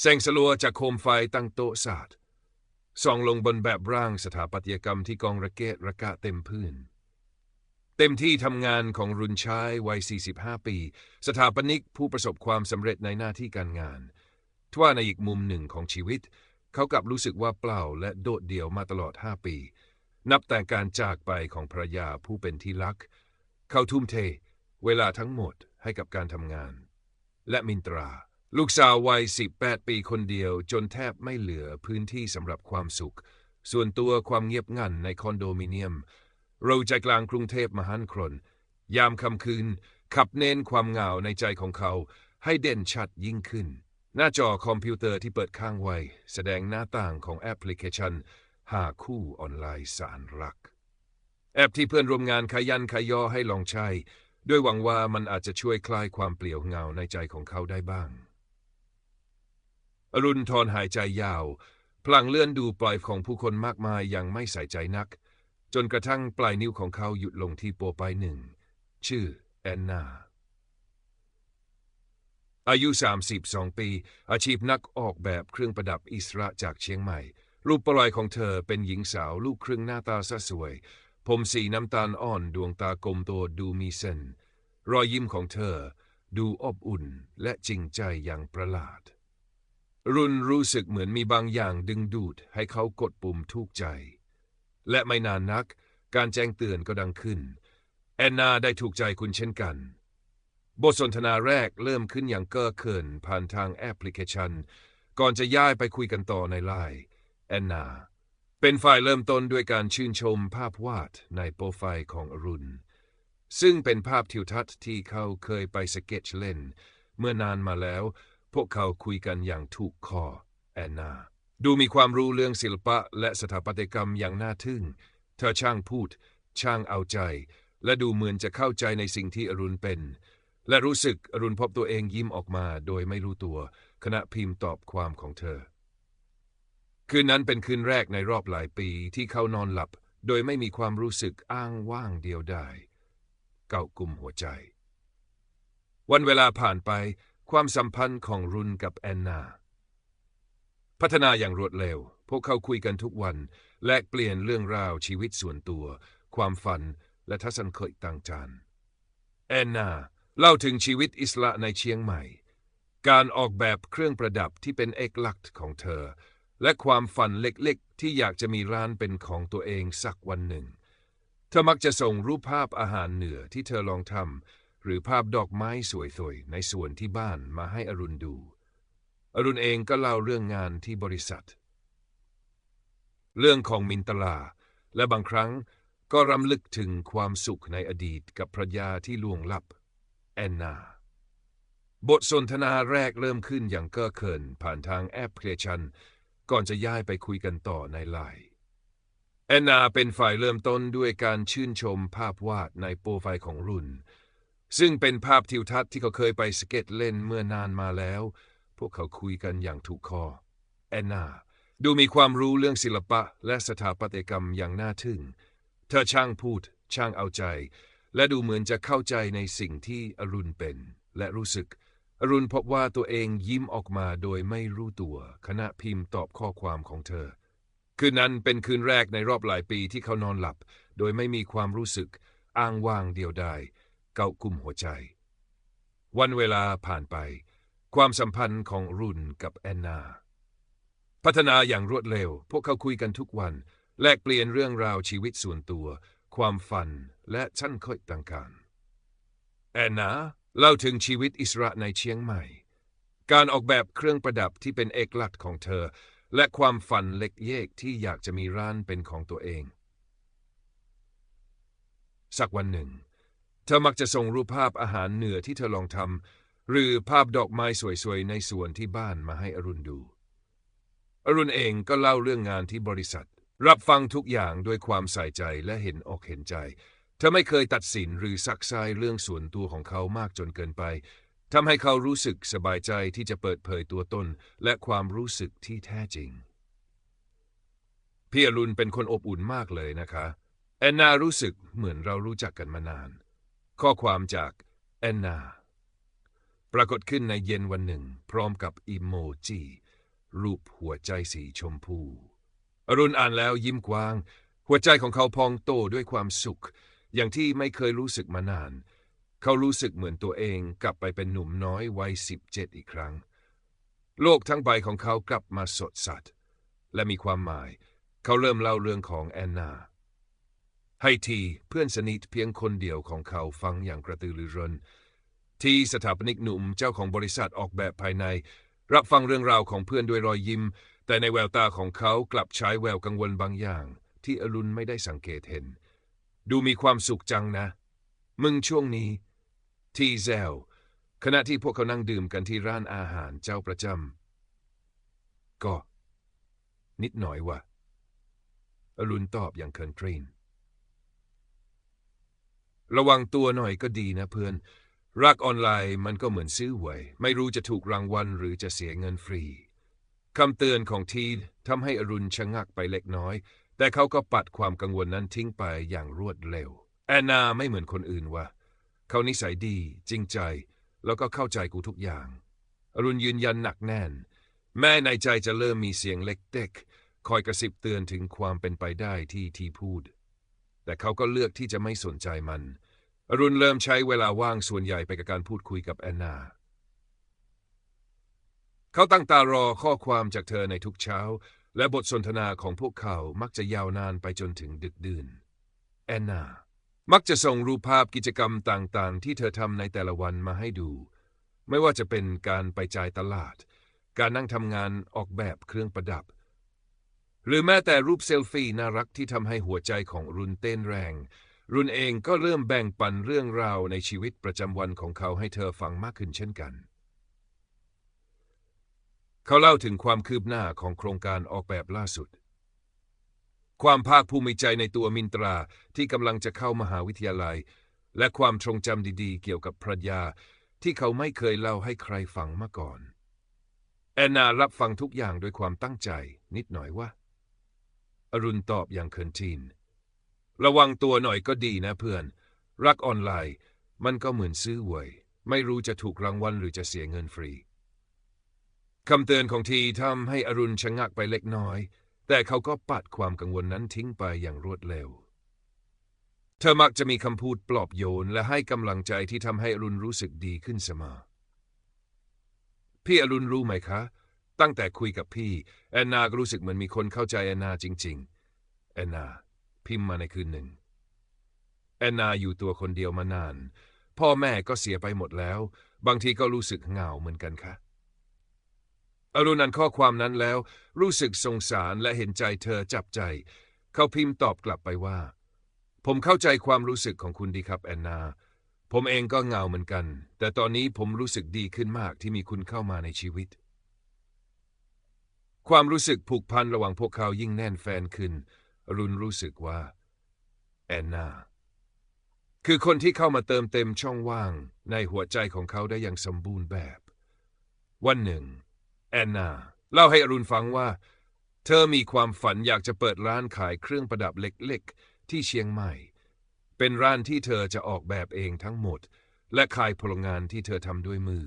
แสงสลัวจากโคมไฟตั้งโต๊ะศาสตร์ส่องลงบนแบบร่างสถาปัตยกรรมที่กองระเกะระกะเต็มพื้น เต็มที่ทำงานของรุนชายวัย 45 ปี สถาปนิกผู้ประสบความสำเร็จในหน้าที่การงานทว่าในอีกมุมหนึ่งของชีวิต เขากลับรู้สึกว่าเปล่าและโดดเดี่ยวมาตลอด 5 ปี นับแต่การจากไปของภรรยาผู้เป็นที่รัก เขาทุ่มเท เวลาทั้งหมดให้กับการทำงาน และมินตรา ลูกสาววัย 18 ปีคนเดียว จนแทบไม่เหลือพื้นที่สำหรับความสุข ส่วนตัวความเงียบงันในคอนโดมิเนียม เราใจกลางกรุงเทพมหานคร ยามค่ำคืน ขับเน้นความเหงาในใจของเขา ให้เด่นชัดยิ่งขึ้น หน้าจอคอมพิวเตอร์ที่เปิดข้างไว้ แสดงหน้าต่างของแอปพลิเคชัน หาคู่ออนไลน์สารรัก แอปที่เพื่อนร่วมงานขยันขยอให้ลองใช้ ด้วยหวังว่ามันอาจจะช่วยคลายความเปลี่ยวเหงาในใจของเขาได้บ้าง อรุณทอนหายใจยาว พลังเลื่อนดูปล่อยของผู้คนมากมายยังไม่ใส่ใจนัก จนกระทั่งปลายนิ้วของเขาหยุดลงที่โปรไฟล์หนึ่ง ชื่อแอนนา อายุ 32 ปี อาชีพนักออกแบบเครื่องประดับอิสระจากเชียงใหม่ รูปปลอยของเธอเป็นหญิงสาวลูกครึ่งหน้าตาสะสวย ผมสีน้ำตาลอ่อนดวงตากลมโตดูมีเส้นรอยยิ้มของเธอ ดูอบอุ่นและจริงใจอย่างประหลาด รุนรู้สึกเหมือนมีบางอย่างดึงดูดให้เขากดปุ่มทุกใจ และไม่นานนัก การแจ้งเตือนก็ดังขึ้น แอนนาได้ถูกใจคุณเช่นกัน บทสนทนาแรกเริ่มขึ้นอย่างเก้อเขินผ่านทางแอปพลิเคชัน ก่อนจะย้ายไปคุยกันต่อในไลน์แอนนา เป็นฝ่ายเริ่มต้นด้วยการชื่นชมภาพวาดในโปรไฟล์ของอรุณ ซึ่งเป็นภาพทิวทัศน์ที่เขาเคยไปสเก็ตชเล่น เมื่อนานมาแล้ว พวกเขาคุยกันอย่างถูกคอแอนนา ดูมีความรู้เรื่องศิลปะและสถาปัตยกรรมอย่างน่าทึ่ง เธอช่างพูด ช่างเอาใจ และดูเหมือนจะเข้าใจในสิ่งที่อรุณเป็น และรู้สึกอรุณพบตัวเองยิ้มออกมาโดยไม่รู้ตัวขณะพิมพ์ตอบความของเธอ คืนนั้นเป็นคืนแรกในรอบหลายปีที่เขานอนหลับ โดยไม่มีความรู้สึกอ้างว่างเดียวดายเก่ากลุ่มหัวใจ วันเวลาผ่านไป ความสัมพันธ์ของรุนกับแอนนา พัฒนาอย่างรวดเร็ว พวกเขาคุยกันทุกวัน แลกเปลี่ยนเรื่องราวชีวิตส่วนตัว ความฝันและทัศนคติต่างจานแอนนาเล่าถึงชีวิตอิสระในเชียงใหม่ การออกแบบเครื่องประดับที่เป็นเอกลักษณ์ของเธอ และความฝันเล็กๆ ที่อยากจะมีร้านเป็นของตัวเองสักวันหนึ่ง เธอมักจะส่งรูปภาพอาหารเหนือที่เธอลองทำ หรือภาพดอกไม้สวยๆในสวนที่บ้านมาให้อรุณดู อรุณเองก็เล่าเรื่องงานที่บริษัท เรื่องของมินตลา และบางครั้งก็รำลึกถึงความสุขในอดีตกับภรยาที่ล่วงลับ แอนนา บทสนทนาแรกเริ่มขึ้นอย่างเก้อเขินผ่านทางแอปพลิเคชัน ก่อนจะย้ายไปคุยกันต่อในไลน์แอนนาเป็นฝ่ายเริ่มต้นด้วยการชื่นชมภาพวาดในโปรไฟล์ของรุ่น ซึ่งเป็นภาพทิวทัศน์ที่เขาเคยไปสเก็ตเล่นเมื่อนานมาแล้ว พวกเขาคุยกันอย่างถูกคอ แอนนาดูมีความรู้เรื่องศิลปะและสถาปัตยกรรมอย่างน่าทึ่ง เธอช่างพูด ช่างเอาใจ และดูเหมือนจะเข้าใจในสิ่งที่อรุณเป็น และรู้สึก อรุณพบว่าตัวเองยิ้มออกมาโดยไม่รู้ตัว ขณะพิมพ์ตอบข้อความของเธอ คืนนั้นเป็นคืนแรกในรอบหลายปีที่เขานอนหลับ โดยไม่มีความรู้สึก อ้างว่างเดียวดาย เกากุมหัวใจ วันเวลาผ่านไป ความสัมพันธ์ของรุ่นกับแอนนา พัฒนาอย่างรวดเร็ว พวกเขาคุยกันทุกวัน แลกเปลี่ยนเรื่องราวชีวิตส่วนตัว ความฝันและชั้นค่อยต่างๆ แอนนาเล่าถึงชีวิตอิสระในเชียงใหม่ การออกแบบเครื่องประดับที่เป็นเอกลักษณ์ของเธอ และความฝันเล็กเยกที่อยากจะมีร้านเป็นของตัวเอง สักวันหนึ่ง เธอมักจะส่งรูปภาพอาหารเหนือที่เธอลองทำหรือภาพดอกไม้สวยๆ ในสวนที่บ้านมาให้อรุณดู อรุณเองก็เล่าเรื่องงานที่บริษัท รับฟังทุกอย่างด้วยความใส่ใจและเห็นอกเห็นใจ เธอไม่เคยตัดสินหรือซักไซเรื่องส่วนตัวของเขามากจนเกินไปทำให้เขารู้สึกสบายใจที่จะเปิดเผยตัวตนและความรู้สึกที่แท้จริง พี่อรุณเป็นคนอบอุ่นมากเลยนะคะ แอนนารู้สึกเหมือนเรารู้จักกันมานาน ข้อความจากแอนนา ปรากฏขึ้นในเย็นวันหนึ่ง พร้อมกับอีโมจิ รูปหัวใจสีชมพู อรุณอ่านแล้วยิ้มกว้าง หัวใจของเขาพองโตด้วยความสุข อย่างที่ไม่เคยรู้สึกมานาน เขารู้สึกเหมือนตัวเองกลับไปเป็นหนุ่มน้อยวัยสิบเจ็ดอีกครั้ง โลกทั้งใบของเขากลับมาสดสัดและมีความหมาย เขาเริ่มเล่าเรื่องของแอนนา ให้ทีเพื่อนสนิทเพียงคนเดียวของเขาฟังอย่างกระตือรือร้น ที่สถาปนิกหนุ่มเจ้าของบริษัทออกแบบภายใน รับฟังเรื่องราวของเพื่อนด้วยรอยยิ้ม แต่ในแววตาของเขากลับใช้แววกังวลบางอย่าง ที่อรุณไม่ได้สังเกตเห็น ดูมีความสุขจังนะ มึงช่วงนี้ ทีแซวขณะที่พวกเขานั่งดื่มกันที่ร้านอาหารเจ้าประจำก็ นิดหน่อยว่ะอรุณตอบอย่างเคินกรีน ระวังตัวหน่อยก็ดีนะเพื่อน รักออนไลน์มันก็เหมือนซื้อหวย ไม่รู้จะถูกรางวัลหรือจะเสียเงินฟรีคำเตือนของทีทำให้อรุณชะงักไปเล็กน้อย แต่เขาก็ปัดความกังวลนั้นทิ้งไปอย่างรวดเร็ว แอนนาไม่เหมือนคนอื่นว่ะเขานิสัยดี จริงใจ แล้วก็เข้าใจกูทุกอย่าง อรุณยืนยันหนักแน่น แม่ในใจจะเริ่มมีเสียงเล็กเด็กคอยกระซิบเตือนถึงความเป็นไปได้ที่ทีพูด แต่เขาก็เลือกที่จะไม่สนใจมัน อรุณเริ่มใช้เวลาว่างส่วนใหญ่ไปกับการพูดคุยกับแอนนา เขาตั้งตารอข้อความจากเธอในทุกเช้า และบทสนทนาของพวกเขามักจะยาวนานไปจนถึงดึกดื่น แอนนา มักจะส่งรูปภาพกิจกรรมต่างๆ ที่เธอทำในแต่ละวันมาให้ดู ไม่ว่าจะเป็นการไปจ่ายตลาด การนั่งทำงานออกแบบเครื่องประดับ หรือแม้แต่รูปเซลฟี่น่ารักที่ทำให้หัวใจของรุนเต้นแรง รุนเองก็เริ่มแบ่งปันเรื่องราวในชีวิตประจำวันของเขาให้เธอฟังมากขึ้นเช่นกัน เขาเล่าถึงความคืบหน้าของโครงการออกแบบล่าสุด ความภาคภูมิใจในตัวมินตราที่กำลังจะเข้ามหาวิทยาลัย และความทรงจำดีๆ เกี่ยวกับภรรยา ที่เขาไม่เคยเล่าให้ใครฟังมาก่อน แอนนารับฟังทุกอย่างด้วยความตั้งใจนิดหน่อยว่า อรุณตอบอย่างเคินทีน ระวังตัวหน่อยก็ดีนะเพื่อน รักออนไลน์ มันก็เหมือนซื้อหวย ไม่รู้จะถูกรางวัลหรือจะเสียเงินฟรี คำเตือนของทีทำให้อรุณชะงักไปเล็กน้อย แต่เขาก็ปัดความกังวลนั้นทิ้งไปอย่างรวดเร็ว เธอมักจะมีคำพูดปลอบโยนและให้กำลังใจที่ทำให้อรุณรู้สึกดีขึ้นเสมอ พี่อรุณรู้ไหมคะ ตั้งแต่คุยกับพี่ แอนนาก็รู้สึกเหมือนมีคนเข้าใจแอนนาจริง ๆ แอนนาพิมพ์มาในคืนหนึ่ง แอนนาอยู่ตัวคนเดียวมานาน พ่อแม่ก็เสียไปหมดแล้ว บางทีก็รู้สึกเหงาเหมือนกันค่ะอรุณอ่านข้อความนั้นแล้ว รู้สึกสงสารและเห็นใจเธอจับใจ เขาพิมพ์ตอบกลับไปว่า ผมเข้าใจความรู้สึกของคุณดีครับแอนนา ผมเองก็เหงาเหมือนกัน แต่ตอนนี้ผมรู้สึกดีขึ้นมากที่มีคุณเข้ามาในชีวิต ความรู้สึกผูกพันระหว่างพวกเขายิ่งแน่นแฟนขึ้น รุณรู้สึกว่า แอนนาคือคนที่เข้ามาเติมเต็มช่องว่างในหัวใจของเขาได้อย่างสมบูรณ์แบบ วันหนึ่ง แอนนา เล่าให้อรุณฟังว่า เธอมีความฝันอยากจะเปิดร้านขายเครื่องประดับเล็กๆ ที่เชียงใหม่ เป็นร้านที่เธอจะออกแบบเองทั้งหมด และขายพลังงานที่เธอทำด้วยมือ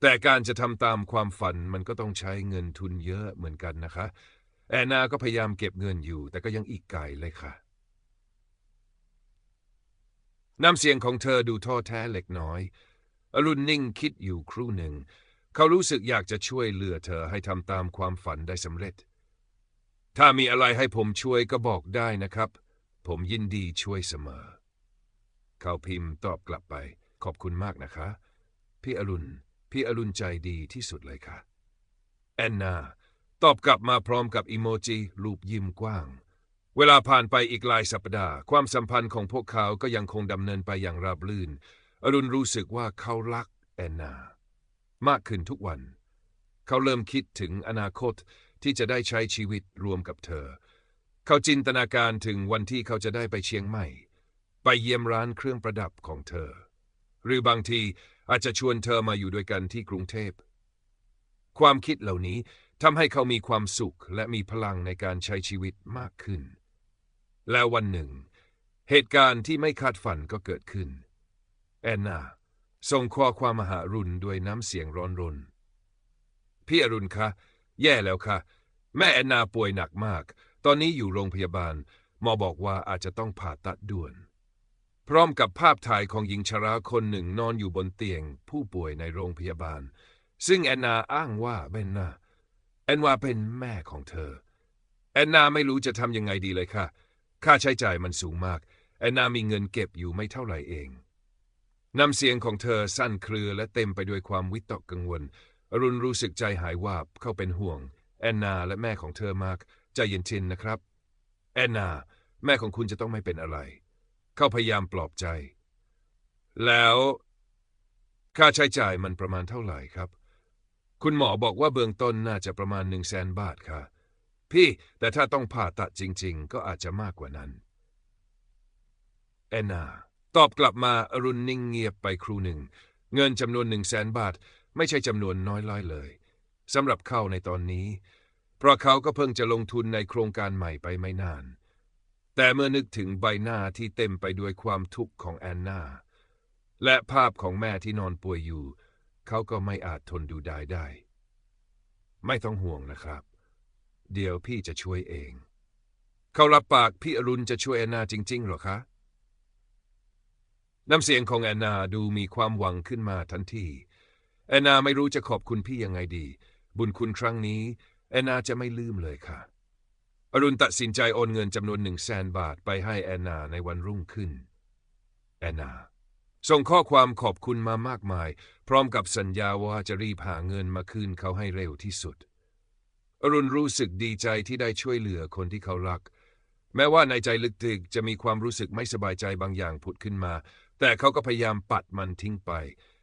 แต่การจะทำตามความฝันมันก็ต้องใช้เงินทุนเยอะเหมือนกันนะคะ แอนนาก็พยายามเก็บเงินอยู่ แต่ก็ยังอีกไกลเลยค่ะ น้ำเสียงของเธอดูท้อแท้เล็กน้อย อรุณนิ่งคิดอยู่ครู่หนึ่ง เขารู้สึกอยากจะช่วยเหลือเธอให้ทำตามความฝันได้สำเร็จ ถ้ามีอะไรให้ผมช่วยก็บอกได้นะครับ ผมยินดีช่วยเสมอ เขาพิมพ์ตอบกลับไป ขอบคุณมากนะคะ พี่อรุณ พี่อรุณใจดีที่สุดเลยค่ะ แอนนา ตอบกลับมาพร้อมกับอีโมจิรูปยิ้มกว้าง เวลาผ่านไปอีกหลายสัปดาห์ ความสัมพันธ์ของพวกเขาก็ยังคงดำเนินไปอย่างราบรื่น อรุณรู้สึกว่าเขารักแอนนา มากขึ้นทุกวัน เขาเริ่มคิดถึงอนาคตที่จะได้ใช้ชีวิตรวมกับเธอ เขาจินตนาการถึงวันที่เขาจะได้ไปเชียงใหม่ ไปเยี่ยมร้านเครื่องประดับของเธอ หรือบางที อาจจะชวนเธอมาอยู่ด้วยกันที่กรุงเทพ ความคิดเหล่านี้ทำให้เขามีความสุขและมีพลังในการใช้ชีวิตมากขึ้น แล้ววันหนึ่ง เหตุการณ์ที่ไม่คาดฝันก็เกิดขึ้น แอนนาส่งข้อความมาหารุนด้วยน้ำเสียงร้อนรน พี่อรุณคะ แย่แล้วค่ะ แม่แอนนาป่วยหนักมาก ตอนนี้อยู่โรงพยาบาล หมอบอกว่าอาจจะต้องผ่าตัดด่วน พร้อมกับภาพถ่ายของหญิงชราคนหนึ่งนอนอยู่บนเตียง ผู้ป่วยในโรงพยาบาล ซึ่งแอนนาอ้างว่าเป็นนาแอนวาเป็นแม่ของเธอ แอนนาไม่รู้จะทำยังไงดีเลยค่ะ ค่าใช้จ่ายมันสูงมาก แอนนามีเงินเก็บอยู่ไม่เท่าไหร่เองน้ำเสียงของเธอสั้นเครือและเต็มไปด้วยความวิตกกังวล อรุณรู้สึกใจหายวาบเข้าเป็นห่วง แอนนาและแม่ของเธอมาก ใจเย็นชินนะครับ แอนนา แม่ของคุณจะต้องไม่เป็นอะไร เขาพยายามปลอบใจ แล้วค่าใช้จ่ายมันประมาณเท่าไหร่ครับ คุณหมอบอกว่าเบื้องต้นน่าจะประมาณหนึ่งแสนบาทค่ะ พี่แต่ถ้าต้องผ่าตัดจริง ๆ ก็อาจจะมากกว่านั้น แอนนา ตอบกลับมาอรุณนิ่งเงียบไปครูหนึ่ง เงินจำนวนหนึ่งแสนบาท ไม่ใช่จำนวนน้อยล้อยเลยสำหรับเขาในตอนนี้ เพราะเขาก็เพิ่งจะลงทุนในโครงการใหม่ไปไม่นาน แต่เมื่อนึกถึงใบหน้าที่เต็มไปด้วยความทุกข์ของแอนนา และภาพของแม่ที่นอนป่วยอยู่ เขาก็ไม่อาจทนดูได้ได้ ไม่ต้องห่วงนะครับ เดี๋ยวพี่จะช่วยเอง เขารับปากพี่อรุณจะช่วยแอนนาจริง ๆ หรอคะ น้ำเสียงของแอนนาดูมีความหวังขึ้นมาทันที แอนนาไม่รู้จะขอบคุณพี่ยังไงดี บุญคุณครั้งนี้แอนนาจะไม่ลืมเลยค่ะ อรุณตัดสินใจโอนเงินจำนวนหนึ่งแสนบาทไปให้แอนนาในวันรุ่งขึ้น แอนนา ส่งข้อความขอบคุณมามากมาย พร้อมกับสัญญาว่าจะรีบหาเงินมาคืนเขาให้เร็วที่สุด อรุณรู้สึกดีใจที่ได้ช่วยเหลือคนที่เขารัก แม้ว่าในใจลึกๆจะมีความรู้สึกไม่สบายใจบางอย่างผุดขึ้นมา แต่เขาก็พยายามปัดมันทิ้งไป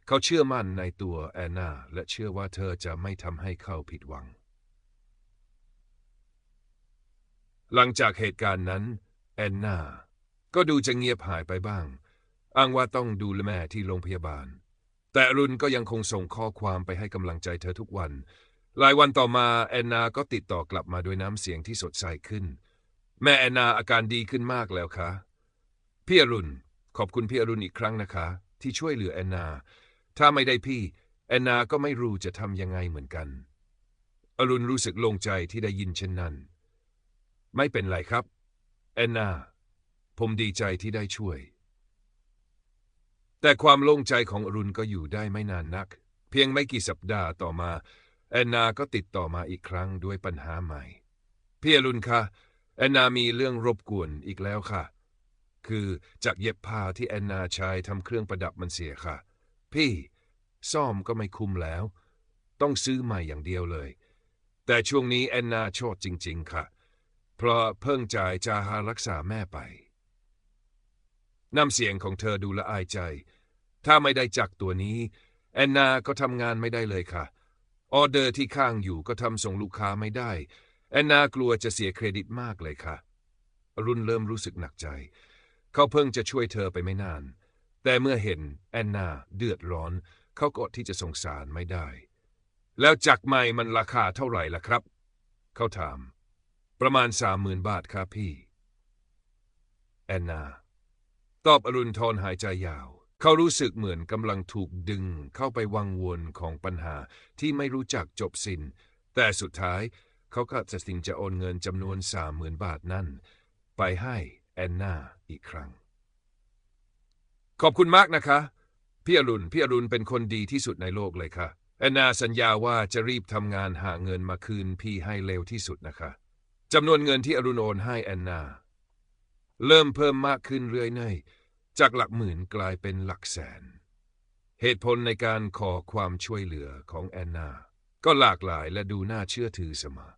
เขาเชื่อมั่นในตัวแอนนาและเชื่อว่าเธอจะไม่ทำให้เขาผิดหวัง หลังจากเหตุการณ์นั้น แอนนา ก็ดูจะเงียบหายไปบ้าง อ้างว่าต้องดูแลแม่ที่โรงพยาบาล แต่อรุณก็ยังคงส่งข้อความไปให้กำลังใจเธอทุกวัน หลายวันต่อมาแอนนาก็ติดต่อกลับมาด้วยน้ำเสียงที่สดใสขึ้น แม่แอนนาอาการดีขึ้นมากแล้วคะพี่อรุณ ขอบคุณพี่อรุณอีกครั้งนะคะ ที่ช่วยเหลือแอนนา ถ้าไม่ได้พี่ แอนนาก็ไม่รู้จะทำยังไงเหมือนกัน อรุณรู้สึกโล่งใจที่ได้ยินเช่นนั้น ไม่เป็นไรครับ แอนนา ผมดีใจที่ได้ช่วย แต่ความโล่งใจของอรุณก็อยู่ได้ไม่นานนัก เพียงไม่กี่สัปดาห์ต่อมา แอนนาก็ติดต่อมาอีกครั้งด้วยปัญหาใหม่ พี่อรุณคะแอนนามีเรื่องรบกวนอีกแล้วค่ะ คือจากเย็บผ้าที่แอนนาใช้ทำเครื่องประดับมันเสียค่ะ พี่ ซ่อมก็ไม่คุ้มแล้ว ต้องซื้อใหม่อย่างเดียวเลย แต่ช่วงนี้แอนนาชดจริง ๆ ค่ะ เพราะเพิ่งจ่ายจาหารักษาแม่ไป น้ำเสียงของเธอดูละอายใจ ถ้าไม่ได้จักตัวนี้ แอนนาก็ทำงานไม่ได้เลยค่ะ ออเดอร์ที่ข้างอยู่ก็ทำส่งลูกค้าไม่ได้ แอนนากลัวจะเสียเครดิตมากเลยค่ะ รุณเริ่มรู้สึกหนักใจ เขาเพิ่งจะช่วยเธอไปไม่นาน แต่เมื่อเห็นแอนนาเดือดร้อน เขาก็ที่จะสงสารไม่ได้ แล้วจักใหม่มันราคาเท่าไหร่ล่ะครับ เขาถาม ประมาณสามหมื่นบาทครับพี่ แอนนา ตอบอรุณทอนหายใจยาว เขารู้สึกเหมือนกำลังถูกดึงเข้าไปวังวนของปัญหาที่ไม่รู้จักจบสิน้น แต่สุดท้ายเขาก็ตัดสินจะโอนเงินจำนวนสามหมื่นบาทนั่น ไปให้แอนนาอีกครั้ง ขอบคุณมากนะคะ พี่อรุณ พี่อรุณเป็นคนดีที่สุดในโลกเลยค่ะ แอนนาสัญญาว่าจะรีบทำงานหาเงินมาคืนพี่ให้เร็วที่สุดนะคะ จำนวนเงินที่อรุณโอนให้แอนนา เริ่มเพิ่มมากขึ้นเรื่อยเนยจากหลักหมื่นกลายเป็นหลักแสน เหตุผลในการขอความช่วยเหลือของแอนนา ก็หลากหลายและดูน่าเชื่อถือเสมอ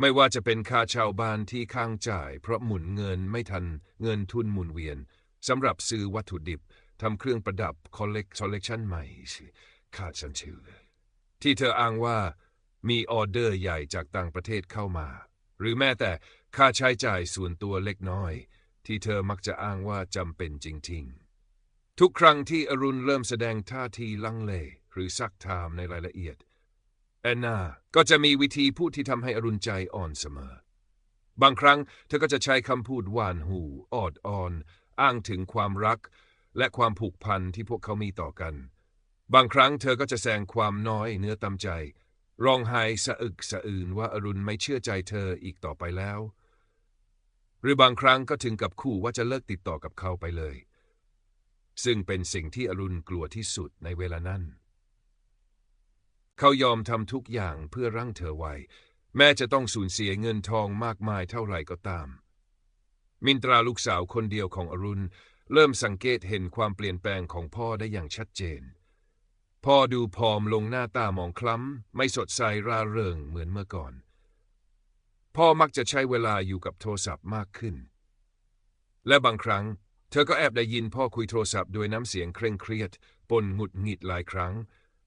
ไม่ว่าจะเป็นค่าเช่าบ้านที่ข้างจ่าย เพราะหมุนเงินไม่ทันเงินทุนหมุนเวียนสำหรับซื้อวัตถุดิบทำเครื่องประดับคอลเลกชันใหม่ขาดฉันชื่อที่เธออ้างว่ามีออเดอร์ใหญ่จากต่างประเทศเข้ามา หรือแม้แต่ค่าใช้จ่ายส่วนตัวเล็กน้อย ที่เธอมักจะอ้างว่าจำเป็นจริง ๆ ทุกครั้งที่อรุณเริ่มแสดงท่าทีลังเล หรือซักถามในรายละเอียดแอนนาก็จะมีวิธีพูดที่ทำให้อรุณใจอ่อนเสมอ บางครั้งเธอก็จะใช้คำพูดหวานหูออดอ่อน อ้างถึงความรัก และความผูกพันที่พวกเขามีต่อกัน บางครั้งเธอก็จะแสดงความน้อยเนื้อตำใจ ร้องไห้สะอึกสะอื่นว่าอรุณไม่เชื่อใจเธออีกต่อไปแล้ว หรือบางครั้งก็ถึงกับคู่ว่าจะเลิกติดต่อกับเขาไปเลย ซึ่งเป็นสิ่งที่อรุณกลัวที่สุดในเวลานั้น เขายอมทำทุกอย่างเพื่อรั้งเธอไว้ แม้จะต้องสูญเสียเงินทองมากมายเท่าไหร่ก็ตาม มินตราลูกสาวคนเดียวของอรุณ เริ่มสังเกตเห็นความเปลี่ยนแปลงของพ่อได้อย่างชัดเจน พ่อดูผอมลงหน้าตาหมองคล้ำ ไม่สดใสร่าเริงเหมือนเมื่อก่อน พ่อมักจะใช้เวลาอยู่กับโทรศัพท์มากขึ้น และบางครั้ง เธอก็แอบได้ยินพ่อคุยโทรศัพท์ด้วยน้ำเสียงเคร่งเครียด ปนหงุดหงิดหลายครั้ง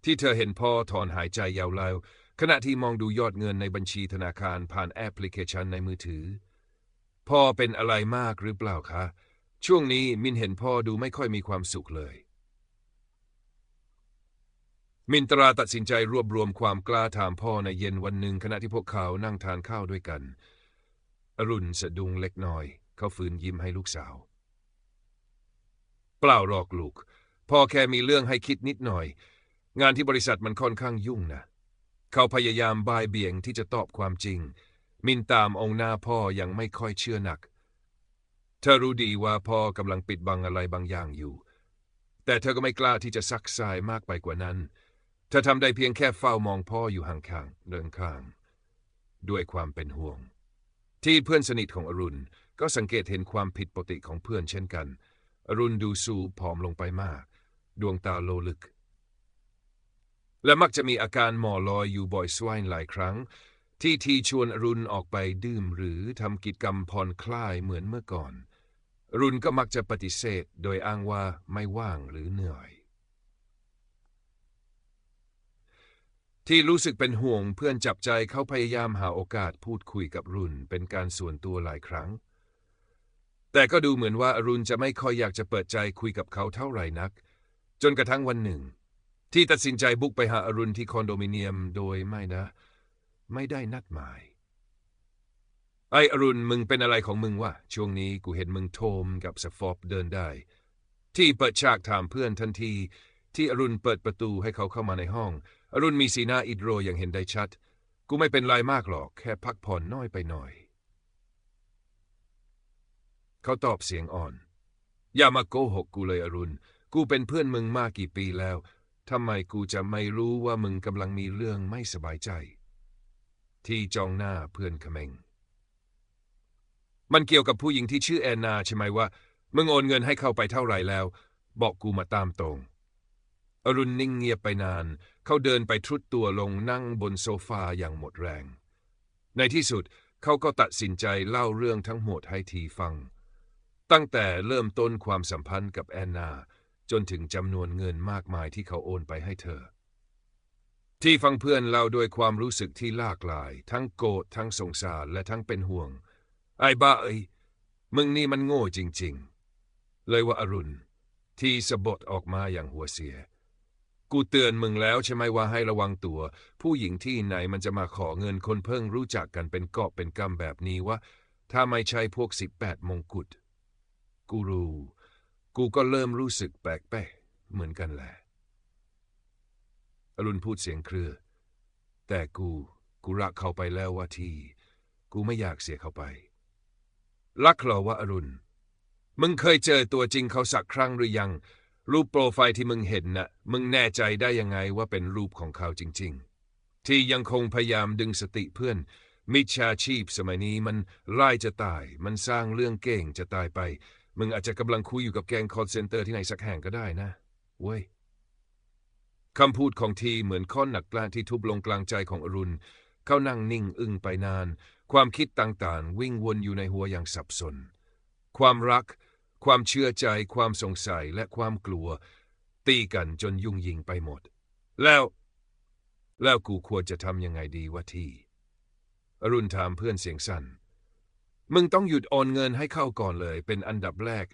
ที่เธอเห็นพ่อถอนหายใจยาวๆวขณะที่มองดูยอดเงินในบัญชีธนาคารผ่านแอปพลิเคชันในมือถือ พ่อเป็นอะไรมากหรือเปล่าคะ ช่วงนี้มินเห็นพ่อดูไม่ค่อยมีความสุขเลย มินตราตัดสินใจรวบรวมความกล้าถามพ่อในเย็นวันหนึ่งขณะที่พวกเขานั่งทานข้าวด้วยกัน อรุณสะดุ้งเล็กน้อย เขาฟื้นยิ้มให้ลูกสาว เปล่าหรอกลูก พ่อแค่มีเรื่องให้คิดนิดหน่อย งานที่บริษัทมันค่อนข้างยุ่งนะ เขาพยายามบายเบี่ยงที่จะตอบความจริง มินตามองหน้าพ่อยังไม่ค่อยเชื่อหนัก เธอรู้ดีว่าพ่อกำลังปิดบังอะไรบางอย่างอยู่ แต่เธอก็ไม่กล้าที่จะซักซายมากไปกว่านั้นเธอทำได้เพียงแค่เฝ้ามองพ่ออยู่ห่างๆเดินข้าง ด้วยความเป็นห่วง ที่เพื่อนสนิทของอรุณ ก็สังเกตเห็นความผิดปกติของเพื่อนเช่นกัน อรุณดูสูผอมลงไปมาก ดวงตาโลลึก และมักจะมีอาการหมอลอยอยู่บ่อยสวายหลายครั้ง ที่ทีชวนอรุณออกไปดื่มหรือทำกิจกรรมผ่อนคลายเหมือนเมื่อก่อนอรุณก็มักจะปฏิเสธโดยอ้างว่าไม่ว่างหรือเหนื่อย ที่รู้สึกเป็นห่วงเพื่อนจับใจเขาพยายามหาโอกาสพูดคุยกับรุนเป็นการส่วนตัวหลายครั้ง แต่ก็ดูเหมือนว่าอรุณจะไม่ค่อยอยากจะเปิดใจคุยกับเขาเท่าไหร่นัก จนกระทั่งวันหนึ่ง ที่ตัดสินใจบุกไปหาอรุณที่คอนโดมิเนียมโดยไม่นะ ไม่ได้นัดหมาย ไออรุณมึงเป็นอะไรของมึงวะช่วงนี้กูเห็นมึงโทมกับสฟอบเดินได้ ที่เปิดฉากถามเพื่อนทันที ที่อรุณเปิดประตูให้เขาเข้ามาในห้อง อรุณมีสีหน้าอิดโรยอย่างเห็นได้ชัด กูไม่เป็นไรมากหรอก แค่พักผ่อนน้อยไปหน่อย เขาตอบเสียงอ่อน อย่ามาโกหกกูเลยอรุณ กูเป็นเพื่อนมึงมากี่ปีแล้ว ทำไมกูจะไม่รู้ว่ามึงกำลังมีเรื่องไม่สบายใจ ที่จองหน้าเพื่อนเขมง มันเกี่ยวกับผู้หญิงที่ชื่อแอนนาใช่ไหมว่า มึงโอนเงินให้เข้าไปเท่าไหร่แล้ว บอกกูมาตามตรง อรุณนิ่งเงียบไปนาน เขาเดินไปทรุดตัวลงนั่งบนโซฟาอย่างหมดแรง ในที่สุดเขาก็ตัดสินใจเล่าเรื่องทั้งหมดให้ทีฟัง ตั้งแต่เริ่มต้นความสัมพันธ์กับแอนนา จนถึงจำนวนเงินมากมายที่เขาโอนไปให้เธอ ที่ฟังเพื่อนเล่าด้วยความรู้สึกที่ลากหลาย ทั้งโกรธทั้งสงสารและทั้งเป็นห่วง ไอ้บ้าเอ้ยมึงนี่มันโง่จริง ๆ เลยว่าอรุณ ที่สะบดออกมาอย่างหัวเสีย กูเตือนมึงแล้วใช่ไหมว่าให้ระวังตัว ผู้หญิงที่ไหนมันจะมาขอเงินคนเพิ่งรู้จักกันเป็นกอบเป็นกำแบบนี้ว่าถ้าไม่ใช่พวกสิบแปดมงกุฎกูรู้ กูก็เริ่มรู้สึกแปลกๆเหมือนกันแหละอรุณพูดเสียงเครือ แต่กูกูรักเขาไปแล้วว่าที่กูไม่อยากเสียเขาไป รักเหรอวะอรุณ มึงเคยเจอตัวจริงเขาสักครั้งหรือยัง รูปโปรไฟล์ที่มึงเห็นน่ะ มึงแน่ใจได้ยังไงว่าเป็นรูปของเขาจริง ๆ ที่ยังคงพยายามดึงสติเพื่อน มิจฉาชีพสมัยนี้มันร้ายจะตาย มันสร้างเรื่องเก่งจะตายไป มึงอาจจะกำลังคุยอยู่กับแกงคอร์เซนเตอร์ที่ไหนสักแห่งก็ได้นะเว้ยคำพูดของทีเหมือนค้อนหนักกล้าที่ทุบลงกลางใจของอรุณ เขานั่งนิ่งอึ้งไปนาน ความคิดต่างๆ วิ่งวนอยู่ในหัวอย่างสับสน ความรัก ความเชื่อใจความสงสัยและความกลัว ตีกันจนยุ่งยิงไปหมด แล้ว แล้วกูควรจะทำยังไงดีวะทีอรุณถามเพื่อนเสียงสั่น มึงต้องหยุดโอนเงินให้เข้าก่อนเลย เป็นอันดับแรก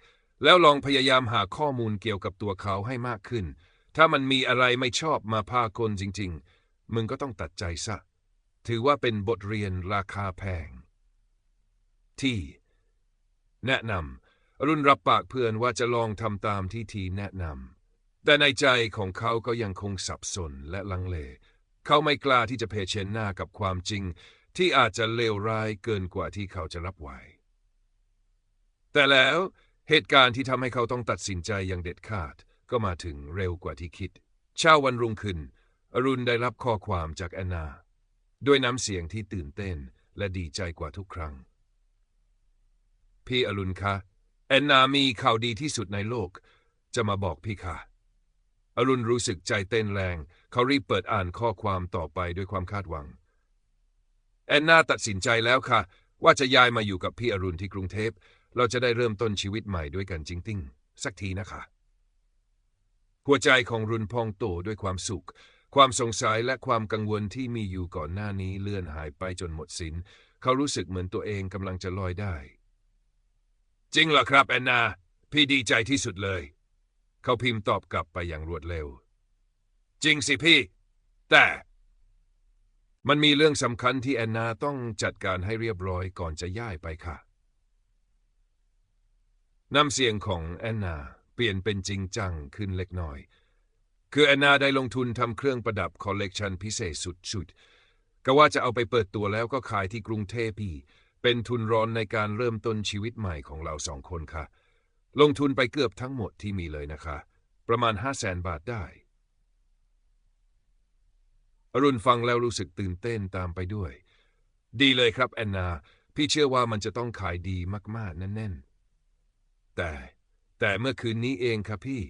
แล้วลองพยายามหาข้อมูลเกี่ยวกับตัวเขาให้มากขึ้น ถ้ามันมีอะไรไม่ชอบมาพากลจริง ๆ มึงก็ต้องตัดใจซะ ถือว่าเป็นบทเรียนราคาแพง ที่ แนะนำ รุณรับปากเพื่อนว่าจะลองทำตามที่ทีแนะนำ แต่ในใจของเขาก็ยังคงสับสนและลังเล เขาไม่กล้าที่จะเผชิญหน้ากับความจริง ที่อาจจะเลวร้ายเกินกว่าที่เขาจะรับไหว แต่แล้วเหตุการณ์ที่ทำให้เขาต้องตัดสินใจอย่างเด็ดขาด ก็มาถึงเร็วกว่าที่คิด เช้าวันรุ่งขึ้น อรุณได้รับข้อความจากแอนนา ด้วยน้ำเสียงที่ตื่นเต้นและดีใจกว่าทุกครั้ง พี่อรุณคะ แอนนามีข่าวดีที่สุดในโลก จะมาบอกพี่ค่ะ อรุณรู้สึกใจเต้นแรง เขารีบเปิดอ่านข้อความต่อไปด้วยความคาดหวัง แอนนาตัดสินใจแล้วค่ะ ว่าจะย้ายมาอยู่กับพี่อรุณที่กรุงเทพ เราจะได้เริ่มต้นชีวิตใหม่ด้วยกันจริงๆ สักทีนะคะ หัวใจของรุนพองโตด้วยความสุข ความสงสัยและความกังวลที่มีอยู่ก่อนหน้านี้เลื่อนหายไปจนหมดสิน้น เขารู้สึกเหมือนตัวเองกำลังจะลอยได้ จริงเหรอครับแอนนา พี่ดีใจที่สุดเลย เขาพิมพ์ตอบกลับไปอย่างรวดเร็ว จริงสิพี่ แต่มันมีเรื่องสำคัญที่แอนนาต้องจัดการให้เรียบร้อยก่อนจะย้ายไปค่ะ น้ำเสียงของแอนนาเปลี่ยนเป็นจริงจังขึ้นเล็กน้อย คือแอนนาได้ลงทุนทำเครื่องประดับคอลเลกชันพิเศษสุดๆก็ว่าจะเอาไปเปิดตัวแล้วก็ขายที่กรุงเทพพี่ เป็นทุนร้อนในการเริ่มต้นชีวิตใหม่ของเราสองคนค่ะ ลงทุนไปเกือบทั้งหมดที่มีเลยนะคะ ประมาณห้าแสนบาทได้ อรุณฟังแล้วรู้สึกตื่นเต้นตามไปด้วย ดีเลยครับแอนนา พี่เชื่อว่ามันจะต้องขายดีมากๆแน่นๆ แต่แต่เมื่อคืนนี้เองครับพี่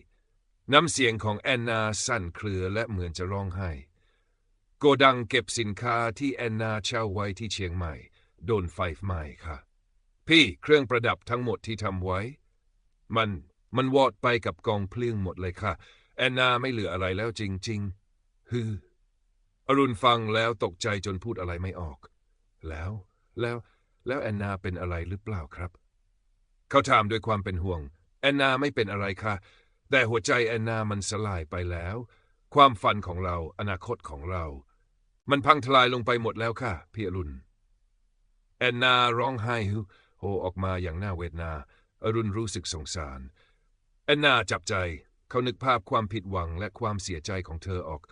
น้ำเสียงของแอนนาสั่นเครือและเหมือนจะร้องไห้ โกดังเก็บสินค้าที่แอนนาเช่าไว้ที่เชียงใหม่ โดนไฟไหม้ค่ะ พี่เครื่องประดับทั้งหมดที่ทำไว้ มันมันวอดไปกับกองเพลิงหมดเลยค่ะ แอนนาไม่เหลืออะไรแล้วจริงๆฮืออรุณฟังแล้วตกใจจนพูดอะไรไม่ออก แล้ว แล้ว แล้วแอนนาเป็นอะไรหรือเปล่าครับ เขาถามด้วยความเป็นห่วง แอนนาไม่เป็นอะไรค่ะ แต่หัวใจแอนนามันสลายไปแล้ว ความฝันของเรา อนาคตของเรา มันพังทลายลงไปหมดแล้วค่ะ พี่อรุณ แอนนาร้องไห้ฮึโฮออกมาอย่างน่าเวทนา อรุณรู้สึกสงสาร แอนนาจับใจ เขานึกภาพความผิดหวังและความเสียใจของเธอออก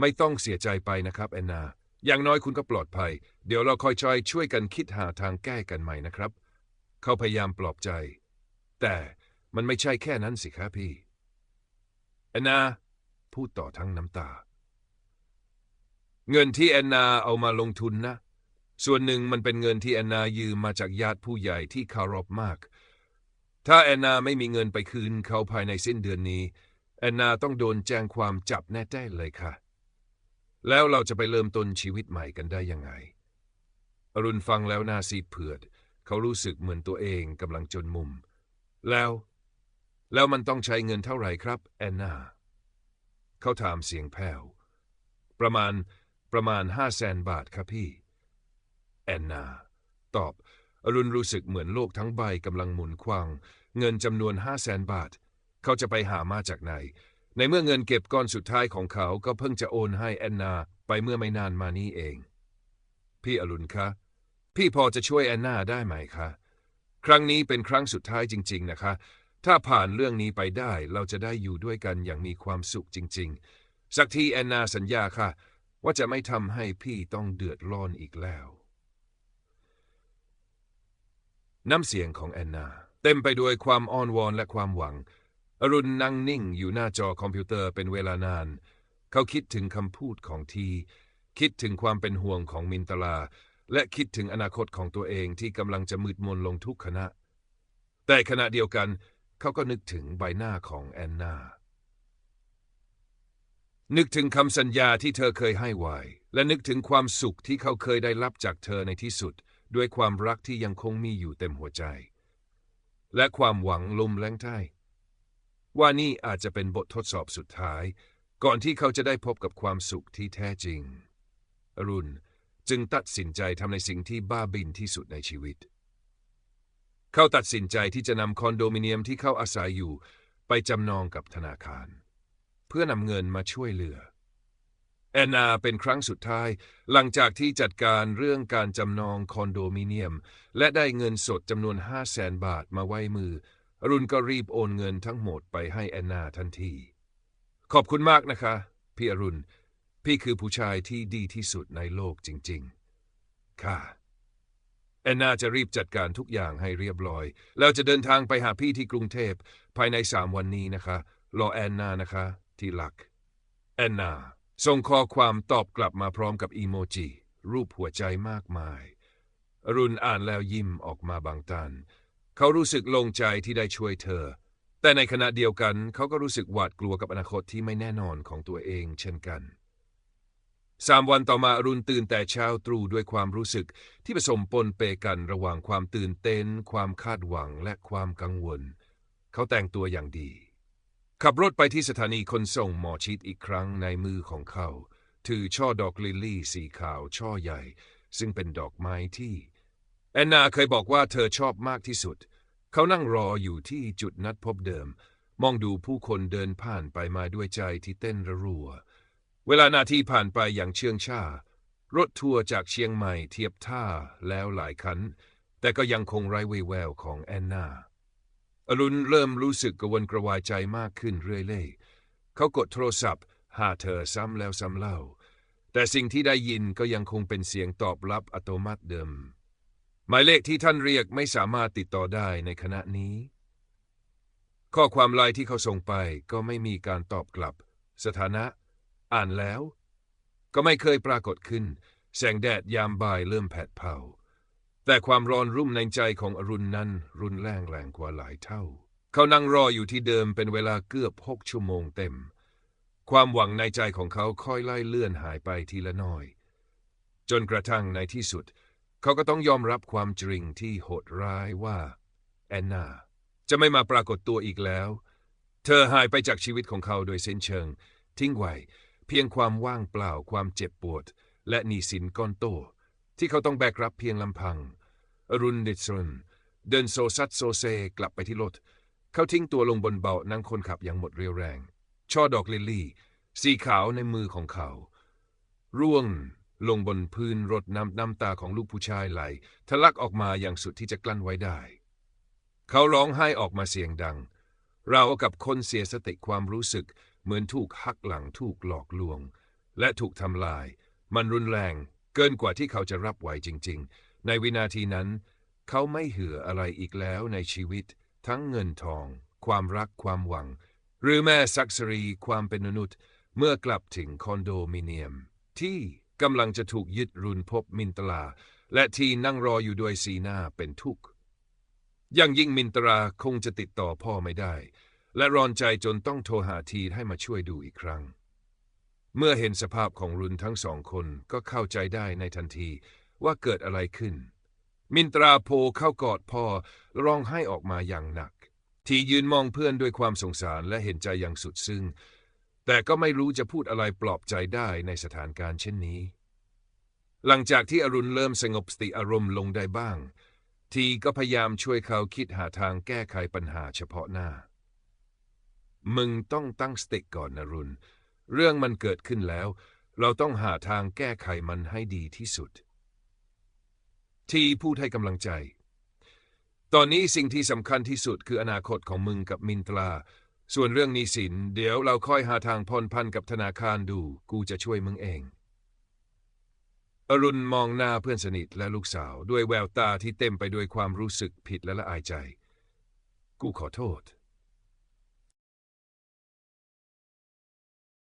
ไม่ต้องเสียใจไปนะครับแอนนา อย่างน้อยคุณก็ปลอดภัย เดี๋ยวเราคอยชอยช่วยกันคิดหาทางแก้กันใหม่นะครับ เขาพยายามปลอบใจ แต่มันไม่ใช่แค่นั้นสิครับพี่ แอนนา พูดต่อทั้งน้ำตา เงินที่แอนนาเอามาลงทุนนะ ส่วนหนึ่งมันเป็นเงินที่แอนนายืมมาจากญาติผู้ใหญ่ที่คารพมาก ถ้าแอนนาไม่มีเงินไปคืนเขาภายในสิ้นเดือนนี้ แอนนาต้องโดนแจ้งความจับแน่ๆเลยค่ะ แล้วเราจะไปเริ่มต้นชีวิตใหม่กันได้ยังไง อรุณฟังแล้วหน้าซีดเผือด เขารู้สึกเหมือนตัวเองกำลังจนมุม แล้ว แล้วมันต้องใช้เงินเท่าไหร่ครับ แอนนา เขาถามเสียงแผ่วประมาณประมาณห้าแสนบาทครับพี่ แอนนา ตอบ อรุณรู้สึกเหมือนโลกทั้งใบกำลังหมุนควาง เงินจำนวนห้าแสนบาท เขาจะไปหามาจากไหน ในเมื่อเงินเก็บก้อนสุดท้ายของเขาก็เพิ่งจะโอนให้แอนนาไปเมื่อไม่นานมานี้เอง พี่อรุณคะ พี่พอจะช่วยแอนนาได้ไหมคะ ครั้งนี้เป็นครั้งสุดท้ายจริง ๆ นะคะ ถ้าผ่านเรื่องนี้ไปได้เราจะได้อยู่ด้วยกันอย่างมีความสุขจริง ๆ สักทีแอนนาสัญญาค่ะ ว่าจะไม่ทำให้พี่ต้องเดือดร้อนอีกแล้ว น้ำเสียงของแอนนา เต็มไปด้วยความอ้อนวอนและความหวัง อรุณนั่งนิ่งอยู่หน้าจอคอมพิวเตอร์เป็นเวลานาน เขาคิดถึงคำพูดของที คิดถึงความเป็นห่วงของมินตลา และคิดถึงอนาคตของตัวเองที่กำลังจะมืดมนลงทุกขณะ แต่ขณะเดียวกันเขาก็นึกถึงใบหน้าของแอนนา นึกถึงคำสัญญาที่เธอเคยให้ไว้ และนึกถึงความสุขที่เขาเคยได้รับจากเธอในที่สุด ด้วยความรักที่ยังคงมีอยู่เต็มหัวใจ และความหวังลมแรงใต้ว่านี่อาจจะเป็นบททดสอบสุดท้าย ก่อนที่เขาจะได้พบกับความสุขที่แท้จริง อรุณจึงตัดสินใจทำในสิ่งที่บ้าบินที่สุดในชีวิต เขาตัดสินใจที่จะนำคอนโดมิเนียมที่เขาอาศัยอยู่ ไปจำนองกับธนาคาร เพื่อนำเงินมาช่วยเหลือ แอนนาเป็นครั้งสุดท้าย หลังจากที่จัดการเรื่องการจำนองคอนโดมิเนียม และได้เงินสดจำนวนห้าแสนบาทมาไว้มือ อรุณก็รีบโอนเงินทั้งหมดไปให้แอนนาทันที ขอบคุณมากนะคะ พี่อรุณ พี่คือผู้ชายที่ดีที่สุดในโลกจริง ๆ ค่ะ แอนนาจะรีบจัดการทุกอย่างให้เรียบร้อย แล้วจะเดินทางไปหาพี่ที่กรุงเทพภายในสามวันนี้นะคะ รอแอนนานะคะ ที่หลัก แอนนา ส่งข้อความตอบกลับมาพร้อมกับอีโมจิ รูปหัวใจมากมาย รุณอ่านแล้วยิ้มออกมาบางตัน เขารู้สึกโลงใจที่ได้ช่วยเธอ แต่ในขณะเดียวกันเขาก็รู้สึกหวาดกลัวกับอนาคตที่ไม่แน่นอนของตัวเองเช่นกันสามวันต่อมาอรุณตื่นแต่เช้าตรู่ด้วยความรู้สึกที่ผสมปนเปกันระหว่างความตื่นเต้น ความคาดหวังและความกังวล เขาแต่งตัวอย่างดี ขับรถไปที่สถานีขนส่งหมอชิดอีกครั้งในมือของเขา ถือช่อดอกลิลลี่สีขาวช่อใหญ่ ซึ่งเป็นดอกไม้ที่ แอนนาเคยบอกว่าเธอชอบมากที่สุด เขานั่งรออยู่ที่จุดนัดพบเดิม มองดูผู้คนเดินผ่านไปมาด้วยใจที่เต้นระรัว เวลานาทีผ่านไปอย่างเชื่องช้ารถทัวร์จากเชียงใหม่เทียบท่าแล้วหลายคัน แต่ก็ยังคงไร้วี่แววของแอนนา อรุณเริ่มรู้สึกกระวนกระวายใจมากขึ้นเรื่อยๆ เขากดโทรศัพท์ หาเธอซ้ำแล้วซ้ำเล่า แต่สิ่งที่ได้ยินก็ยังคงเป็นเสียงตอบรับอัตโนมัติเดิม หมายเลขที่ท่านเรียกไม่สามารถติดต่อได้ในขณะนี้ ข้อความไลน์ที่เขาส่งไปก็ไม่มีการตอบกลับ สถานะ อ่านแล้ว ก็ไม่เคยปรากฏขึ้น แสงแดดยามบ่ายเริ่มแผดเผา แต่ความร้อนรุ่มในใจของอรุณนั้นรุนแรงแรงกว่าหลายเท่า เขานั่งรออยู่ที่เดิมเป็นเวลาเกือบหกชั่วโมงเต็ม ความหวังในใจของเขาค่อยไล่เลื่อนหายไปทีละน้อย จนกระทั่งในที่สุด เขาก็ต้องยอมรับความจริงที่โหดร้ายว่า แอนนา จะไม่มาปรากฏตัวอีกแล้ว เธอหายไปจากชีวิตของเขาโดยสิ้นเชิง ทิ้งไว้เพียงความว่างเปล่าความเจ็บปวด และหนี้สินก้อนโต ที่เขาต้องแบกรับเพียงลำพัง อรุณดิสรนเดินโซซัดโซเซกลับไปที่รถ เขาทิ้งตัวลงบนเบาะนั่งคนขับอย่างหมดเรี่ยวแรง ช่อดอกลิลลี่ สีขาวในมือของเขา ร่วงลงบนพื้นรถน้ำน้ำตาของลูกผู้ชายไหลทะลักออกมาอย่างสุดที่จะกลั้นไว้ได้ เขาร้องไห้ออกมาเสียงดัง เราวกับคนเสียสติความรู้สึกเหมือนถูกหักหลังถูกหลอกลวง และถูกทำลาย มันรุนแรง เกินกว่าที่เขาจะรับไหวจริง ๆ ในวินาทีนั้น เขาไม่เหืออะไรอีกแล้วในชีวิต ทั้งเงินทอง ความรักความหวัง หรือแม้ศักดิ์ศรีความเป็นมนุษย์ เมื่อกลับถึงคอนโดมิเนียม ที่กำลังจะถูกยึดรุนพบมินตลา และทีนั่งรออยู่ด้วยสีหน้าเป็นทุกข์ยังยิ่งมินตราคงจะติดต่อพ่อไม่ได้ และรอนใจจนต้องโทรหาทีให้มาช่วยดูอีกครั้ง เมื่อเห็นสภาพของรุนทั้งสองคนก็เข้าใจได้ในทันทีว่าเกิดอะไรขึ้น มินตราโพเข้ากอดพ่อร้องไห้ออกมาอย่างหนัก ทียืนมองเพื่อนด้วยความสงสารและเห็นใจอย่างสุดซึ้งแต่ก็ไม่รู้จะพูดอะไรปลอบใจได้ในสถานการณ์เช่นนี้ หลังจากที่อรุณเริ่มสงบสติอารมณ์ลงได้บ้าง ทีก็พยายามช่วยเขาคิดหาทางแก้ไขปัญหาเฉพาะหน้า มึงต้องตั้งสติก่อนนะรุน เรื่องมันเกิดขึ้นแล้ว เราต้องหาทางแก้ไขมันให้ดีที่สุด ทีพูดให้กำลังใจ ตอนนี้สิ่งที่สำคัญที่สุดคืออนาคตของมึงกับมินตรา ส่วนเรื่องนี้สิน เดี๋ยวเราค่อยหาทางผ่อนพันกับธนาคารดู กูจะช่วยมึงเอง อรุณมองหน้าเพื่อนสนิทและลูกสาวด้วยแววตาที่เต็มไปด้วยความรู้สึกผิดและละอายใจ กูขอโทษ